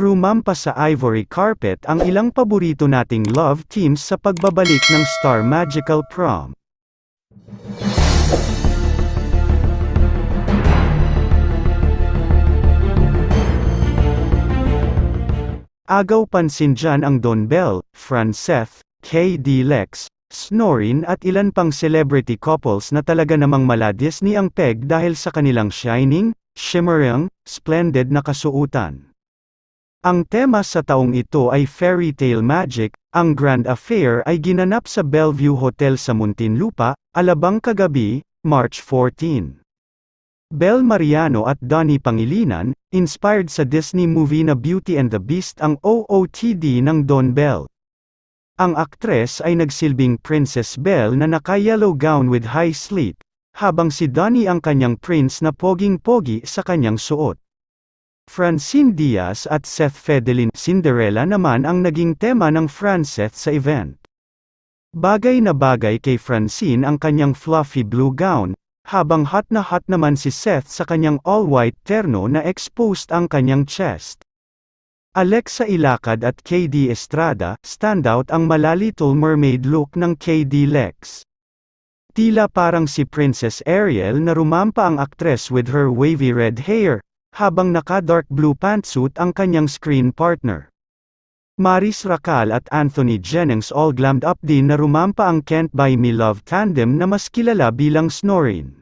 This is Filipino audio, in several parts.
Rumampa sa ivory carpet ang ilang paborito nating love teams sa pagbabalik ng Star Magical Prom. Agaw pansin dyan ang Don Bell, Franceth, K.D. Lex, Snorin at ilan pang celebrity couples na talaga namang maladis ni ang peg dahil sa kanilang shining, shimmering, splendid na kasuutan. Ang tema sa taong ito ay fairy tale magic, ang grand affair ay ginanap sa Bellevue Hotel sa Muntinlupa, Alabang kagabi, March 14. Bel Mariano at Donnie Pangilinan, inspired sa Disney movie na Beauty and the Beast ang OOTD ng Don Bell. Ang aktres ay nagsilbing Princess Belle na naka-yellow gown with high slit, habang si Donnie ang kanyang prince na poging-pogi sa kanyang suot. Francine Diaz at Seth Fedelin Cinderella naman ang naging tema ng Franceth sa event. Bagay na bagay kay Francine ang kanyang fluffy blue gown, habang hot na hot naman si Seth sa kanyang all-white terno na exposed ang kanyang chest. Alexa Ilacad at KD Estrada, standout ang Little mermaid look ng KD Lex. Tila parang si Princess Ariel na rumampa ang aktres with her wavy red hair, habang naka-dark blue pantsuit ang kanyang screen partner. Maris Racal at Anthony Jennings all glammed up din na rumampa ang Can't Buy Me Love tandem na mas kilala bilang Snorin.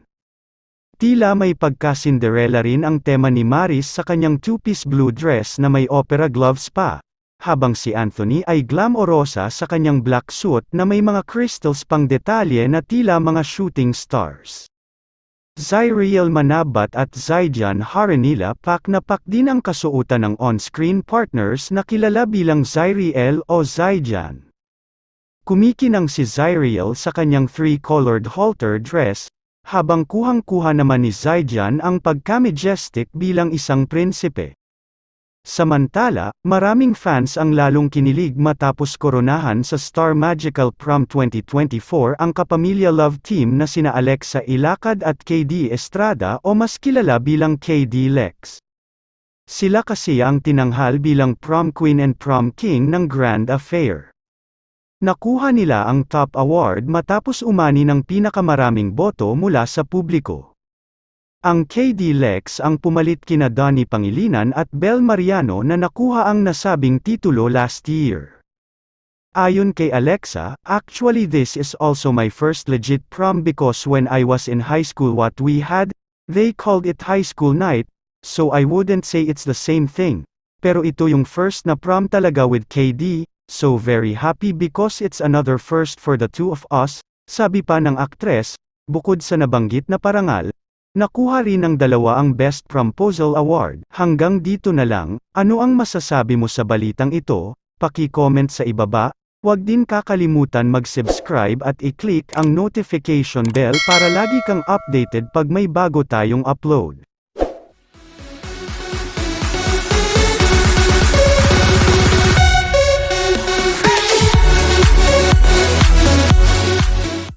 Tila may pagka-Cinderella rin ang tema ni Maris sa kanyang two-piece blue dress na may opera gloves pa, habang si Anthony ay glamorosa sa kanyang black suit na may mga crystals pang detalye na tila mga shooting stars. Zyriel Manabat at Zyjan Haranila pak na pak din ang kasuotan ng on-screen partners na kilala bilang Zyriel o Zyjan. Kumikinang si Zyriel sa kanyang three-colored halter dress, habang kuhang-kuha naman ni Zyjan ang pagka-majestic bilang isang prinsipe. Samantala, maraming fans ang lalong kinilig matapos koronahan sa Star Magical Prom 2024 ang kapamilya love team na sina Alexa Ilacad at KD Estrada o mas kilala bilang KD Lex. Sila kasi ang tinanghal bilang prom queen and prom king ng Grand Affair. Nakuha nila ang top award matapos umani ng pinakamaraming boto mula sa publiko. Ang KD Lex ang pumalit kina Donnie Pangilinan at Bel Mariano na nakuha ang nasabing titulo last year. Ayon kay Alexa, actually this is also my first legit prom because when I was in high school what we had, they called it high school night, so I wouldn't say it's the same thing. Pero ito yung first na prom talaga with KD, so very happy because it's another first for the two of us, sabi pa ng aktres, bukod sa nabanggit na parangal, Nakuha rin ng dalawa ang Best Proposal Award. Hanggang dito na lang, ano ang masasabi mo sa balitang ito? Paki-comment sa ibaba. Huwag din kakalimutan mag-subscribe at i-click ang notification bell para lagi kang updated pag may bago tayong upload.